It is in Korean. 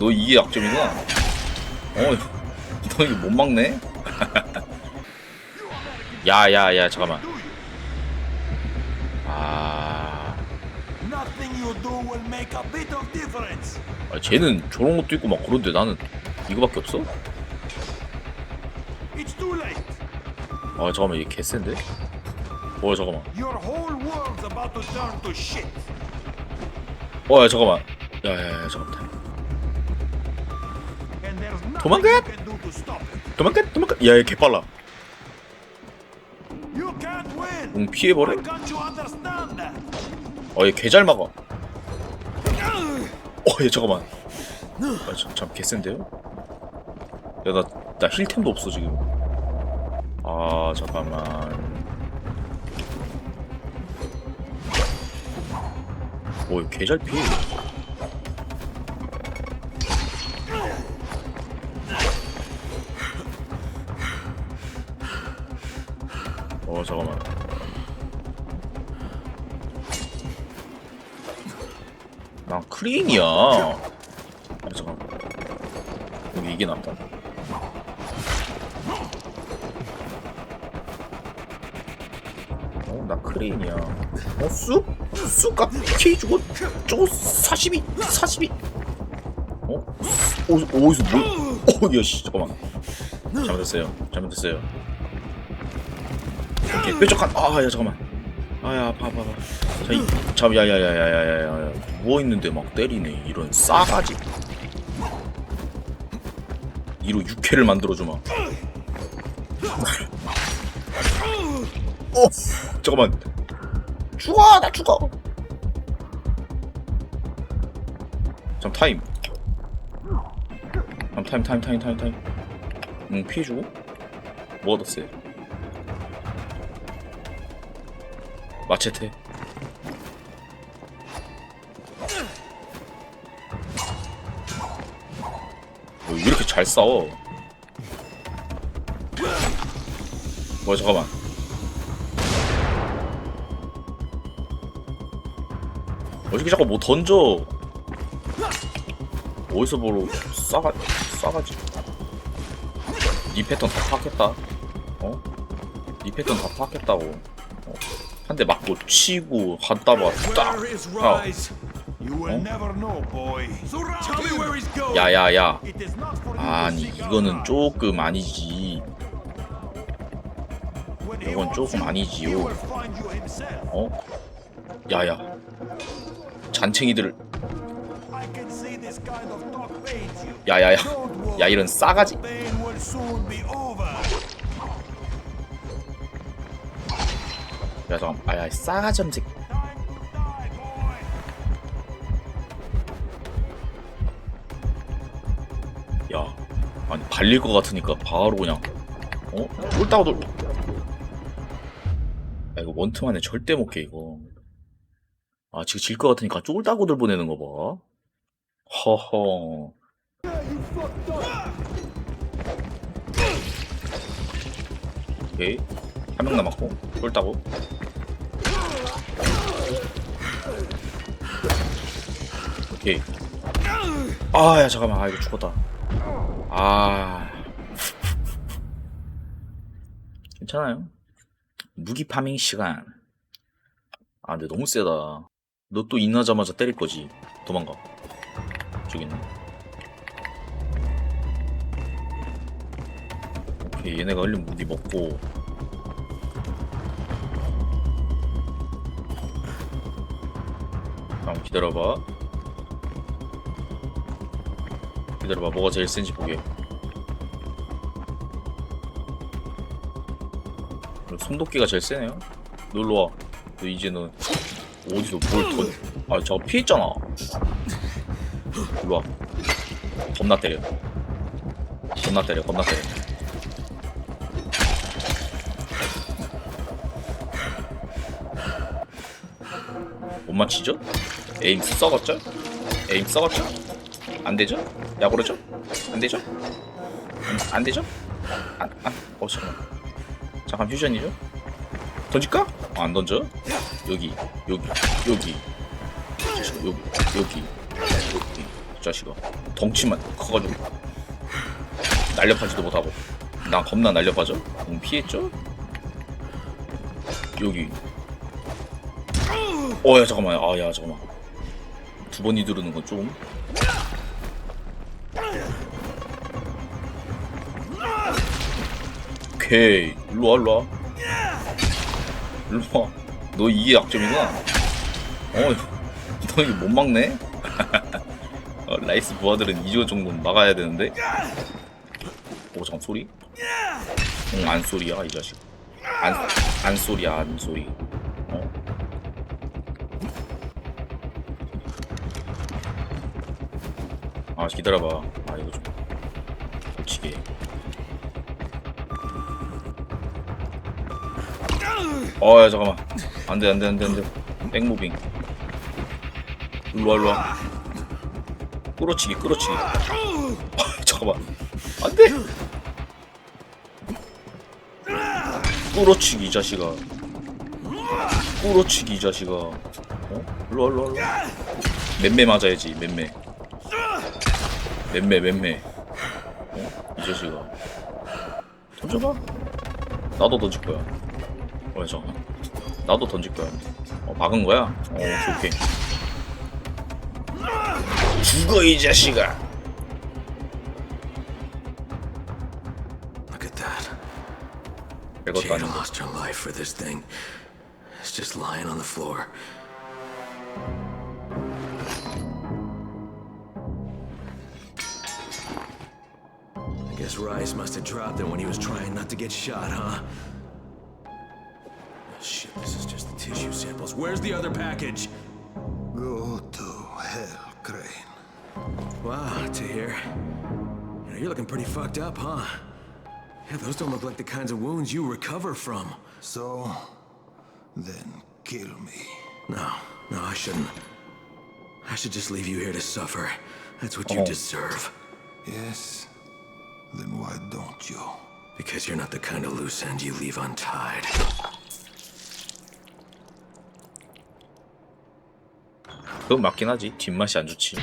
너 이게 약점이구나. 어, 너 이거 못 막네? 야, 야, 야, 잠깐만. 아. 아, 쟤는 저런 것도 있고 막 그런데 나는 이거밖에 없어? 아, 잠깐만, 얘 개센데? 어, 잠깐만. 어, 야, 잠깐만. 야, 야, 야, 잠깐만. Nothing 도망가! 도망가, 도망가. 야, 얘 개빨라. 응, 피해버려. 어, 얘 개 잘 막아. 어, 얘 잠깐만. 아, 참, 참 개센데요? 야, 나, 나 힐템도 없어, 지금. 아, 잠깐만. 오, 개잘 피해. 난 크린이야. 아, 잠깐. 여기 이게 낫다. 어, 나 크레인이야. 어, 쑥? 쑥값 K 주고, 저거 42, 42. 어? 어, 어디서 뭐? 어, 야, 씨, 잠깐만. 잘못했어요. 잘못했어요. 오케이, 뾰족한, 아, 야, 잠깐만. 아야, 아파, 아파, 아파. 자, 이, 잠, 야, 야, 야, 야, 야, 야, 야, 누워있는데 막 때리네. 이런 싸가지. 이로 육회를 만들어주마. 어, 잠깐만. 죽어, 나 죽어. 잠 타임. 잠 타임, 타임, 타임, 타임, 타임. 응, 피해주고. 뭐 얻었어요? 마체테. 어, 왜 이렇게 잘 싸워? 뭐야 잠깐만. 어떻게 자꾸 뭐 던져? 어디서 뭐로 싸가 싸가지? 니 패턴 다 파악했다. 어? 니 패턴 다 파악했다고. 어? 한대 맞고 치고 갔다가 딱. 야, he's going. 야야야. 아니 이거는. 조금 아니지. 이건 조금 아니지요. 어? 야야. you. 야야야. 야 이런 싸가지. 야 잠깐. 아야 die, boy. 야. 아니 발릴 것 같으니까 바로 그냥. 어? 쫄다가 돌. 야 이거 원투만에 절대 못 깨 이거. 아 지금 질 것 같으니까 쫄다고들 보내는 거 봐. 허허. 오케이. 한 명 남았고 쫄다고. 오케이. 아, 야, 잠깐만. 아, 이거 죽었다. 아. 괜찮아요. 무기 파밍 시간. 아, 근데 너무 세다. 너 또 인나자마자 때릴 거지. 도망가. 저기 있네. 오케이, 얘네가 흘린 무기 먹고. 잠깐 기다려봐. 기다려봐. 뭐가 제일 센지 보게. 손도끼가 제일 세네요. 놀러와. 너 이제 너 어디서 뭘더아 저거 피했잖아. 일로와. 겁나 때려. 겁나 때려 겁나 때려. 못 맞히죠? 에임 썩었죠? 에임 썩었죠? 안 되죠? 야구르죠? 안 되죠? 안, 안 되죠? 안, 안, 어, 잠깐만. 잠깐 퓨전이죠? 던질까? 어, 안 던져? 여기, 여기, 여기. 이 자식아, 여기, 여기, 여기. 이 자식아. 덩치만 커가지고 날렵하지도 못하고 난 겁나 날렵하죠 음, 피했죠 여기 어 야 잠깐만 아 야 잠깐만 두 번이 누르는 건 좀 오케이 일로와 일로와. 일로와. 너 이게 약점이구나. 어너 이거 못 막네? 어, 라이스 부하들은 이조 정도는 막아야 되는데. 오 잠깐 소리? 응안 소리야 이 자식. 안, 안 소리야 안 소리 아 기다려봐. 아 이거 좀 고치게. 어야 잠깐만. 안돼 안돼 안돼 안돼. 백무빙. 일로와 일로와. 끌어치기 끌어치기. 아, 잠깐만. 안돼! 끌어치기 이 자식아. 끌어치기 이 자식아. 어? 일로와 일로와. 맴매 맞아야지 맴매 맴매 맴매 어? 이 자식아 던져봐 나도 던질 거야 어 잠깐 나도 던질 거야 어 막은 거야? 어 오케이 죽어 이 자식아 Look at that. 별것도 Jada 아닌데 lost her life for this thing. It's just lying on the floor. Guess Rice must have dropped it when he was trying not to get shot, huh? Oh, shit, this is just the tissue samples. Where's the other package? Go to hell, Crane. Wow, Tahir. You know, you're looking pretty fucked up, huh? Yeah, those don't look like the kinds of wounds you recover from. So, then kill me. No, no, I shouldn't. I should just leave you here to suffer. That's what you Oh. deserve. Yes? Then why don't you? Because you're not the kind of loose end you leave untied. 그건 맞긴 하지 뒷맛이 안 좋지